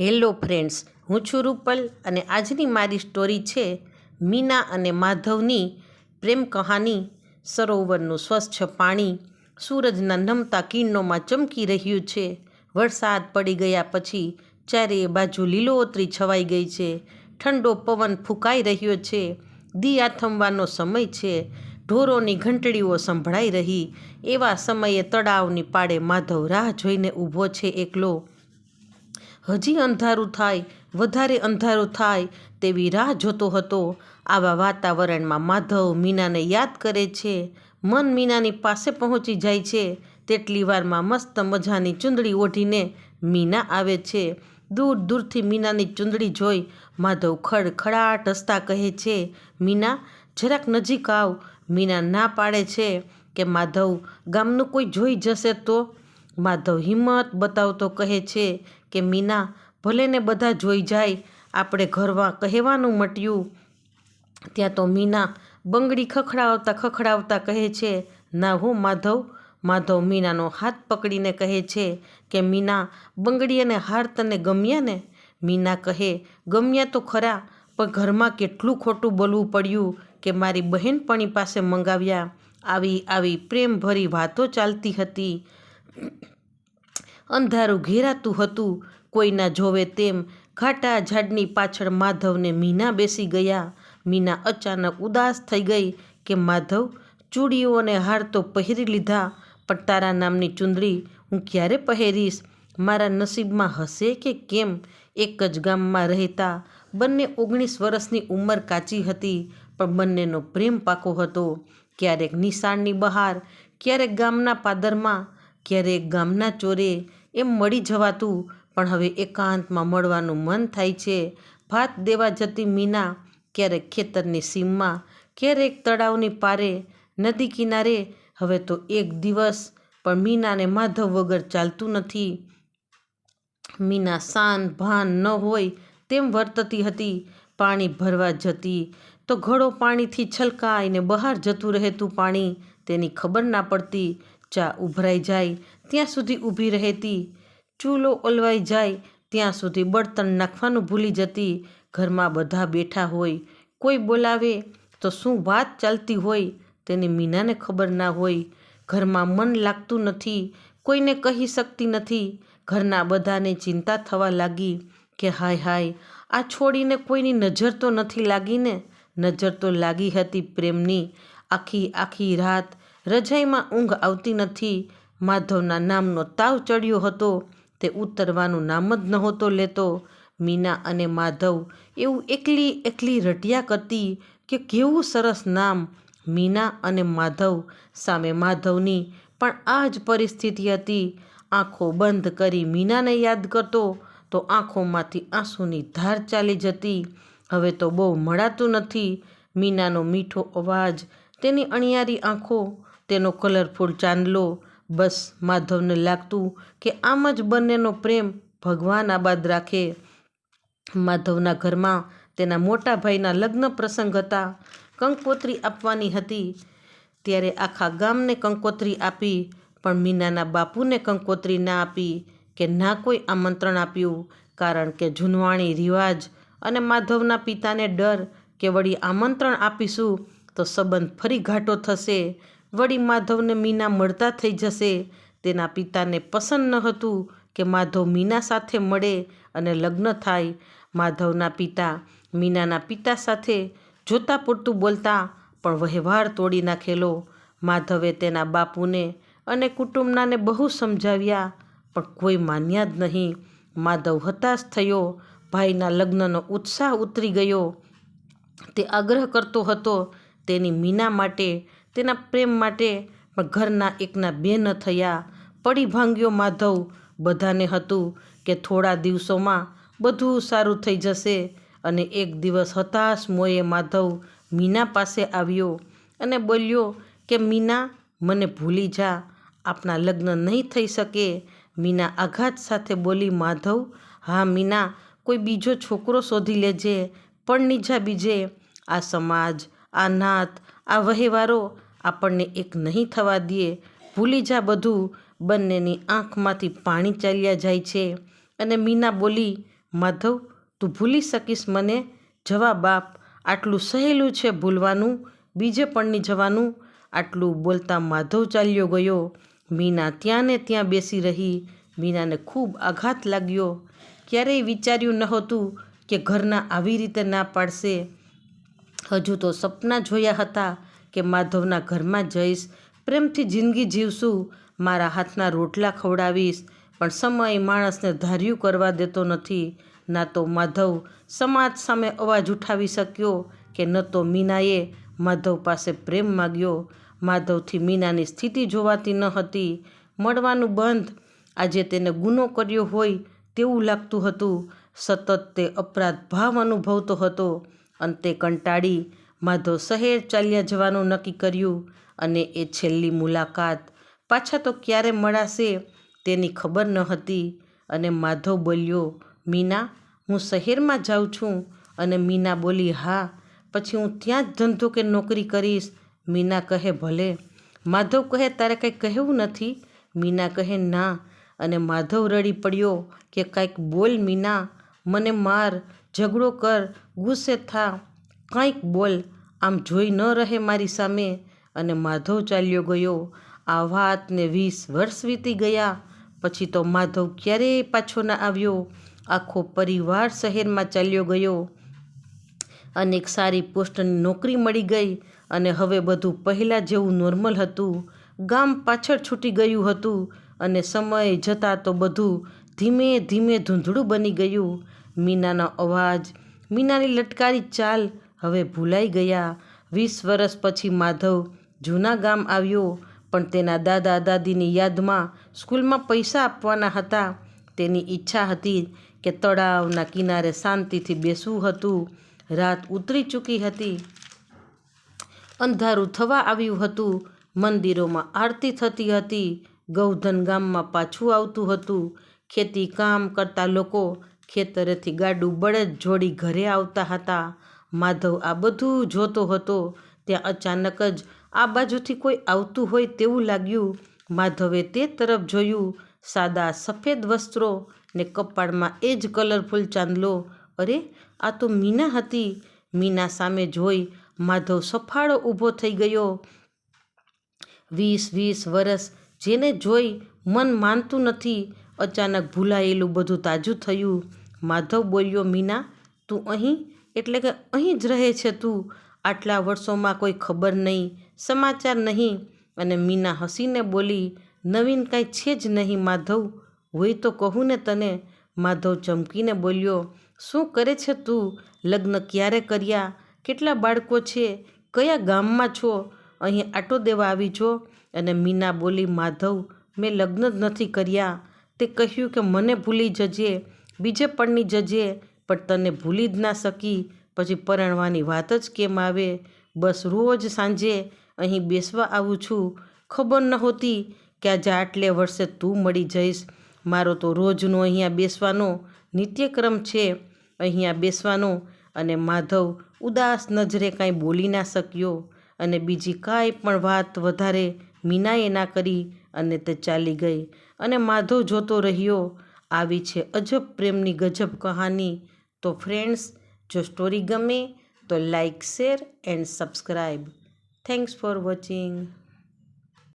Hello friends, હું છું રૂપલ અને આજની મારી સ્ટોરી છે મીના અને માધવની પ્રેમ કહાની સરોવરનું સ્વચ્છ પાણી. સૂરજના નમતા કિરણોમાં ચમકી રહ્યું છે. વરસાદ પડી ગયા પછી ચારેય બાજુ લીલોતરી છવાઈ ગઈ છે. ઠંડો પવન ફૂંકાઈ રહ્યો છે. દી આથમવાનો સમય છે. ઢોરોની ઘંટડીઓ સંભળાઈ રહી. એવા સમયે તળાવની પાળે માધવ રાહ જોઈને ઊભો છે એકલો. હજી અંધારું થાય, વધારે અંધારું થાય તેવી રાહ જોતો હતો. આવા વાતાવરણમાં માધવ મીનાને યાદ કરે છે. મન મીનાની પાસે પહોંચી જાય છે. તેટલી વારમાં મસ્ત મજાની ચૂંદડી ઓઢીને મીના આવે છે. દૂર દૂરથી મીનાની ચૂંદડી જોઈ માધવ ખડખડાટ હસતા કહે છે, મીના, જરાક નજીક આવ. મીના ના પાડે છે કે માધવ ગામનું કોઈ જોઈ જશે તો? માધવ હિંમત બતાવતો કહે છે કે, મીના, ભલે ને બધા જોઈ જાય, આપણે ઘરમાં કહેવાનું મટ્યું. ત્યાં તો મીના બંગડી ખખડાવતા ખખડાવતા કહે છે, ના હું માધવ. માધવ મીનાનો હાથ પકડીને કહે છે કે, મીના, બંગડી અને હાર તને ગમ્યા ને? મીના કહે, ગમ્યા તો ખરા, પણ ઘરમાં કેટલું ખોટું બોલવું પડ્યું કે મારી બહેનપણી પાસે મંગાવ્યા. આવી આવી પ્રેમભરી વાતો ચાલતી હતી. અંધારું ઘેરાતું હતું. કોઈના જોવે તેમ ઘાટા ઝાડની પાછળ માધવને મીના બેસી ગયા. મીના અચાનક ઉદાસ થઈ ગઈ કે, માધવ, ચૂડીઓ અને હાર તો પહેરી લીધા, પણ તારા નામની ચુંદડી હું ક્યારે પહેરીશ? મારા નસીબમાં હશે કે કેમ? એક જ ગામમાં રહેતા બંને ઓગણીસ વર્ષની ઉંમર કાચી હતી, પણ બંનેનો પ્રેમ પાકો હતો. ક્યારેક નિશાળની બહાર, ક્યારેક ગામના પાદરમાં, ક્યારેક ગામના ચોરે એમ મળી જવાતું. પણ હવે એકાંતમાં મળવાનું મન થાય છે. ભાત દેવા જતી મીના ક્યારેક ખેતરની સીમમાં, ક્યારેક તળાવની પારે, નદી કિનારે. હવે તો એક દિવસ પણ મીનાને માધવ વગર ચાલતું નથી. મીના શાન ભાન ન હોય તેમ વર્તતી હતી. પાણી ભરવા જતી તો ઘડો પાણીથી છલકાઈને બહાર જતું રહેતું પાણી. તેની ખબર ના પડતી ચા ઉભરાઈ જાય, ત્યાં સુધી ઊભી રહેતી. ચૂલો ઓલવાઈ જાય, ત્યાં સુધી બળતણ નાખવાનું ભૂલી જતી. ઘરમાં બધા બેઠા હોય, કોઈ બોલાવે તો શું વાત ચાલતી હોય તેની મીનાને ખબર ના હોય. ઘરમાં મન લાગતું નથી, કોઈને કહી શકતી નથી. ઘરના બધાને ચિંતા થવા લાગી કે હાય હાય, આ છોડીને કોઈની નજર તો નથી લાગીને? નજર તો લાગી હતી પ્રેમની. આખી આખી રાત રજાઈમાં ઊંઘ આવતી નથી. માધવના નામનો તાવ ચડ્યો હતો. તે ઉતરવાનું નામ જ નહોતો લેતો. મીના અને માધવ એવું એકલી એકલી રટિયા કરતી કે કેવું સરસ નામ. મીના અને માધવ સામે માધવની પણ આ જ પરિસ્થિતિ હતી. આંખો બંધ કરી મીનાને યાદ કરતો તો આંખોમાંથી આંસુની ધાર ચાલી જતી. હવે તો બહુ મળાતું નથી. મીનાનો મીઠો અવાજ, તેની અણિયારી આંખો તેનો કલરફુલ ચાંદલો બસ માધવને લાગતું કે આમ જ બંનેનો પ્રેમ ભગવાન આબાદ રાખે. માધવના ઘરમાં તેના મોટા ભાઈના લગ્ન પ્રસંગ હતા. કંકોત્રી આપવાની હતી. ત્યારે આખા ગામને કંકોત્રી આપી, પણ મીનાના બાપુને કંકોત્રી ના આપી કે ના કોઈ આમંત્રણ આપ્યું, કારણ કે જૂનવાણી રિવાજ અને માધવના પિતાને ડર કે વળી આમંત્રણ આપીશું તો સંબંધ ફરી ઘાટો થશે. વળી માધવને મીના મળતા થઈ જશે. તેના પિતાને પસંદ ન હતું કે માધવ મીના સાથે મળે અને લગ્ન થાય. માધવના પિતા મીનાના પિતા સાથે જોતા પૂરતું બોલતા, પણ વહેવાર તોડી નાખેલો. માધવે તેના બાપુને અને કુટુંબનાને બહુ સમજાવ્યા, પણ કોઈ માન્યા જ નહીં. માધવ હતાશ થયો. ભાઈના લગ્નનો ઉત્સાહ ઉતરી ગયો. તે આગ્રહ કરતો હતો તેની મીના માટે તેના પ્રેમ માટે પણ ઘરના એકના બે ન થયા. પડી ભાંગ્યો માધવ. બધાને હતું કે થોડા દિવસોમાં બધું સારું થઈ જશે. અને એક દિવસ હતાશ મોએ માધવ મીના પાસે આવ્યો અને બોલ્યો કે, મીના, મને ભૂલી જા. આપણા લગ્ન નહીં થઈ શકે. મીના આઘાત સાથે બોલી, માધવ, હા મીના, કોઈ બીજો છોકરો શોધી લેજે. પણ નીજા બીજે. આ સમાજ, આ નાત આ વહેવારો આપણને એક નહીં થવા દે. ભૂલી જા બધું. બંનેની આંખમાંથી પાણી ચાલ્યા જાય છે. અને મીના બોલી, માધવ, તું ભૂલી શકીશ મને? જવા બાપ આટલું સહેલું છે ભૂલવાનું. બીજે પણની જવાનું. આટલું બોલતા માધવ ચાલ્યો ગયો. મીના ત્યાં ને ત્યાં બેસી રહી. મીનાને ખૂબ આઘાત લાગ્યો. ક્યારેય વિચાર્યું નહોતું કે ઘરના આવી રીતે ના પાડશે. હજુ તો સપના જોયા હતા કે માધવના ઘરમાં જઈશ, પ્રેમથી જિંદગી જીવશું, મારા હાથના રોટલા ખવડાવીશ, પણ સમય માણસને ધાર્યું કરવા દેતો નથી. ના તો માધવ સમાજ સામે અવાજ ઉઠાવી શક્યો કે ન તો મીનાએ માધવ પાસે પ્રેમ માગ્યો. માધવથી મીનાની સ્થિતિ જોવાતી ન હતી. મળવાનું બંધ આજે તેને ગુનો કર્યો હોય તેવું લાગતું હતું. સતત તે અપરાધ ભાવ અનુભવતો હતો. અંતે કંટાળી માધવ શહેર ચાલ્યા જવાનું નક્કી કર્યું અને એ છેલ્લી મુલાકાત પાછા તો ક્યારે મળાશે તેની ખબર ન હતી અને માધવ બોલ્યો, મીના, હું શહેરમાં જાઉં છું. અને મીના બોલી, હા, પછી હું ત્યાં જ ધંધો કે નોકરી કરીશ. મીના કહે, ભલે. માધવ કહે, તારે કંઈ કહેવું નથી. મીના કહે, ના. અને માધવ રડી પડ્યો કે, કાંઈક બોલ મીના, મને માર. ઝઘડો કર, ગુસ્સે થા, કંઈક બોલ, આમ જોઈ ન રહે મારી સામે. અને માધવ ચાલ્યો ગયો. આ વાતને વીસ વર્ષ વીતી ગયા. પછી તો માધવ ક્યારેય પાછો ના આવ્યો. આખો પરિવાર શહેરમાં ચાલ્યો ગયો. અનેક સારી પોસ્ટની નોકરી મળી ગઈ. અને હવે બધું પહેલાં જેવું નોર્મલ હતું. ગામ પાછળ છૂટી ગયું હતું. અને સમય જતાં તો બધું ધીમે ધીમે ધૂંધળું બની ગયું. મીનાનો અવાજ, મીનાની લટકારી ચાલ હવે ભૂલાઈ ગયા. વીસ વર્ષ પછી માધવ જૂના ગામ આવ્યો, પણ તેના દાદા દાદીની યાદમાં સ્કૂલમાં પૈસા આપવાના હતા. તેની ઈચ્છા હતી કે તળાવના કિનારે શાંતિથી બેસવું હતું. રાત ઉતરી ચૂકી હતી. અંધારું થવા આવ્યું હતું. મંદિરોમાં આરતી થતી હતી. ગૌધન ગામમાં પાછું આવતું હતું. ખેતી કામ કરતા લોકો ખેતરેથી ગાડું બળદ જોડી ઘરે આવતા હતા. માધવ આ બધું જોતો હતો. ત્યાં અચાનક જ આ બાજુથી કોઈ આવતું હોય તેવું લાગ્યું. માધવે તે તરફ જોયું. સાદા સફેદ વસ્ત્રો ને કપાળમાં એ જ કલરફુલ ચાંદલો. અરે, આ તો મીના હતી. મીના સામે જોઈ માધવ સફાળો ઊભો થઈ ગયો. વીસ વીસ વર્ષ જેને જોઈ મન માનતું નથી. અચાનક ભૂલાયેલું બધું તાજું થયું. માધવ બોલ્યો, મીના, તું અહીં? એટલે કે અહીં જ રહે છે તું? આટલા વર્ષોમાં કોઈ ખબર નહીં, સમાચાર નહીં. અને મીના હસીને બોલી, નવીન કાંઈ છે જ નહીં માધવ. હોય તો કહું ને તને. માધવ ચમકીને બોલ્યો, શું કરે છે તું? લગ્ન ક્યારે કર્યા? કેટલા બાળકો છે? કયા ગામમાં છો? અહીં આટો દેવા આવી છો અને મીના બોલી, માધવ, મેં લગ્ન જ નથી કર્યા. તે કહ્યું કે મને ભૂલી જજે. બીજે પણની જજે, પણ તને ભૂલી જ ના શકી. પછી પરણવાની વાત જ કેમ આવે? બસ રોજ સાંજે અહીં બેસવા આવું છું. ખબર નહોતી કે આજે આટલે વર્ષે તું મળી જઈશ. મારો તો રોજનો અહીંયા બેસવાનો નિત્યક્રમ છે. અહીંયા બેસવાનો અને માધવ ઉદાસ નજરે કાંઈ બોલી ના શક્યો. અને બીજી કાંઈ પણ વાત વધારે મીનાએ ના કરી અને તે ચાલી ગઈ. અને માધવ જોતો રહ્યો. આવી છે. અજબ પ્રેમની ગજબ કહાની. તો ફ્રેન્ડ્સ જો સ્ટોરી ગમે તો like share and subscribe thanks for watching